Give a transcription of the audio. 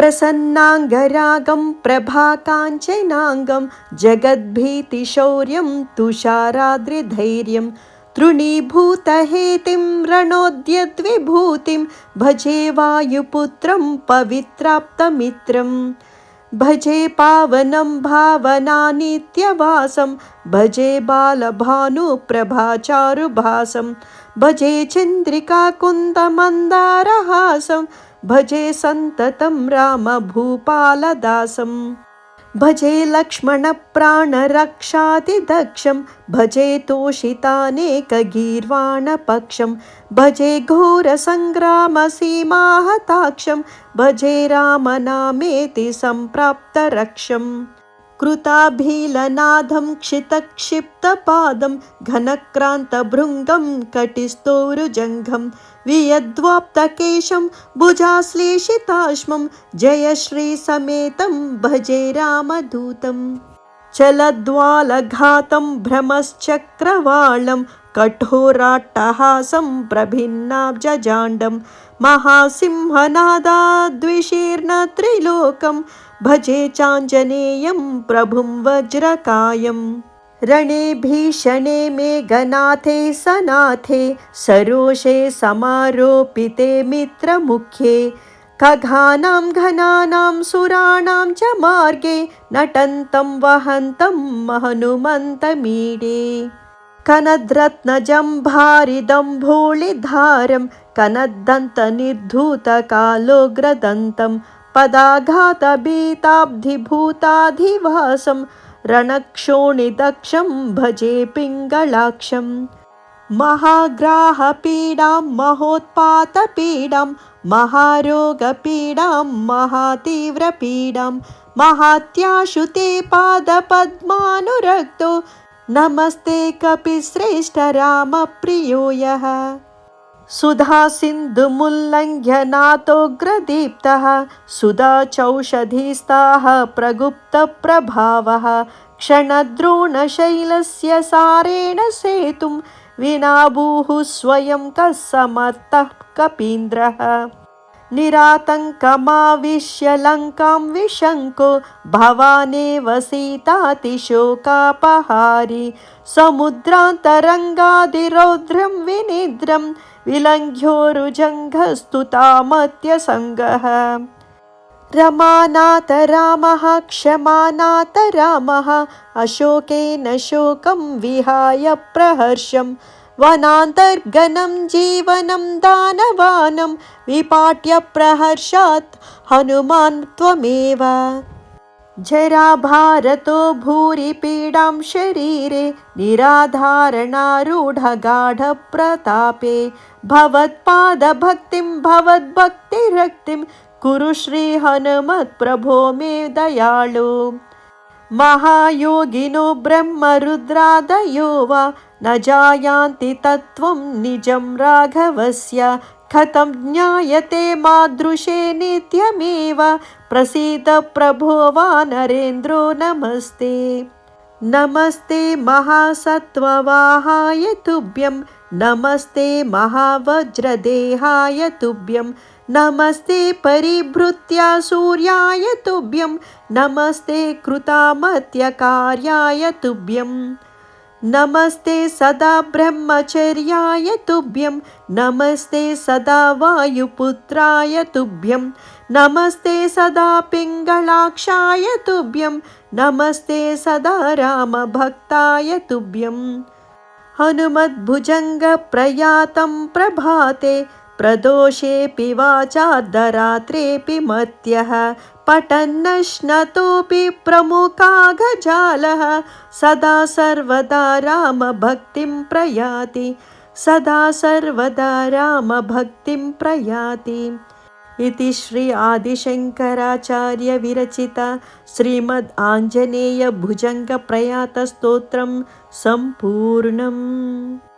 प्रसन्नाङ्गरागं प्रभाकाञ्चनाङ्गं जगद्भीतिशौर्यं तुषाराद्रिधैर्यं तृणीभूतहेतिं रणोद्यद्विभूतिं भजे वायुपुत्रं पवित्राप्तमित्रम् भजे पावनं भावनानित्यवासं भजे बालभानुप्रभाचारुभासं। भजे चन्द्रिकाकुन्दमन्दारहासं भजे सन्ततं रामभूपालदासम् भजे लक्ष्मणप्राणरक्षातिदक्षं भजे तोषितानेकगीर्वाणपक्षं भजे घोरसङ्ग्रामसीमाहताक्षं भजे रामनामेति सम्प्राप्तरक्षम् कृताभीलनादं क्षितक्षिप्तपादं घनक्रान्तभृङ्गं कटिस्तोरुजङ्घं वियद्वाप्तकेशं भुजाश्लेषिताश्मं जयश्रीसमेतं भजे रामदूतम्। चलद्वालघातं भ्रमश्चक्रवालं कठोराट्टहासं प्रभिन्नाब्जजाण्डं महासिंहनादाद्विशीर्णत्रिलोकं भजे चाञ्जनेयं प्रभुं वज्रकायम्। रणे भीषणे मेघनाथे सनाथे, सरोषे समारोपिते मित्रमुख्ये खगानां घनानां सुराणां च मार्गे, नटन्तं वहन्तं हनुमन्तमीडे। कनद्रत्नजम्भारिदम्भोळिधारं कनद्दन्तनिर्धूतकालोग्रदन्तं पदाघातभीताब्धिभूताधिवासं रणक्षोणिदक्षं भजे पिङ्गलाक्षम् महाग्राहपीडां महोत्पातपीडां महारोगपीडां महातीव्रपीडां महात्याशु ते पादपद्मानुरक्तो नमस्ते कपिश्रेष्ठ रामप्रियो यः सुधा सिन्धुमुल्लङ्घ्यनाथोग्रदीप्तः सुधा चौषधिस्ताः प्रगुप्तप्रभावः क्षणद्रोणशैलस्य सारेण सेतुं, विनाभूः स्वयं कः समर्थः कपीन्द्रः। निरातङ्कमाविश्य लङ्कां विशङ्को, भवानेव सीतातिशोकापहारी। समुद्रान्तरङ्गादिरौद्रं विनिद्रं विलङ्घ्योरुजङ्घस्तुतामत्यसङ्गः रमानाथ रामः, क्षमानाथ रामः, अशोकेन शोकं विहाय प्रहर्षं वनान्तर्गनं जीवनं दानवानं विपाट्य प्रहर्षात् हनुमान् त्वमेव। जराभारतो भूरि पीडां शरीरे निराधारणारूढगाढप्रतापे भवत्पादभक्तिं भवद्भक्तिरक्तिं कुरु श्रीहनुमत्प्रभो मे दयाळु महायोगिनो ब्रह्मरुद्रादयो वा न जायान्ति तत्त्वं निजं राघवस्य, कथं ज्ञायते मादृशे नित्यमेव, प्रसीद प्रभो वा नरेन्द्रो नमस्ते। नमस्ते महासत्त्ववाहाय तुभ्यं, नमस्ते महावज्रदेहाय तुभ्यं, नमस्ते परिभृत्या सूर्याय तुभ्यं, नमस्ते कृतामत्यकार्याय तुभ्यं। नमस्ते सदा ब्रह्मचर्याय तुभ्यं। नमस्ते सदा वायुपुत्राय तुभ्यं। नमस्ते सदा पिङ्गलाक्षाय तुभ्यं। नमस्ते सदा रामभक्ताय तुभ्यं। हनुमद्भुजङ्गप्रयातं प्रभाते प्रदोषेऽपि वाचार्धरात्रेऽपि मत्यः, पठन्नश्नतोऽपि प्रमुखाघजालः सदा सर्वदा रामभक्तिं प्रयाति, सदा सर्वदा रामभक्तिं प्रयाति। इति श्री आदिशङ्कराचार्यविरचिता श्रीमद् आञ्जनेयभुजङ्गप्रयातस्तोत्रं सम्पूर्णम्।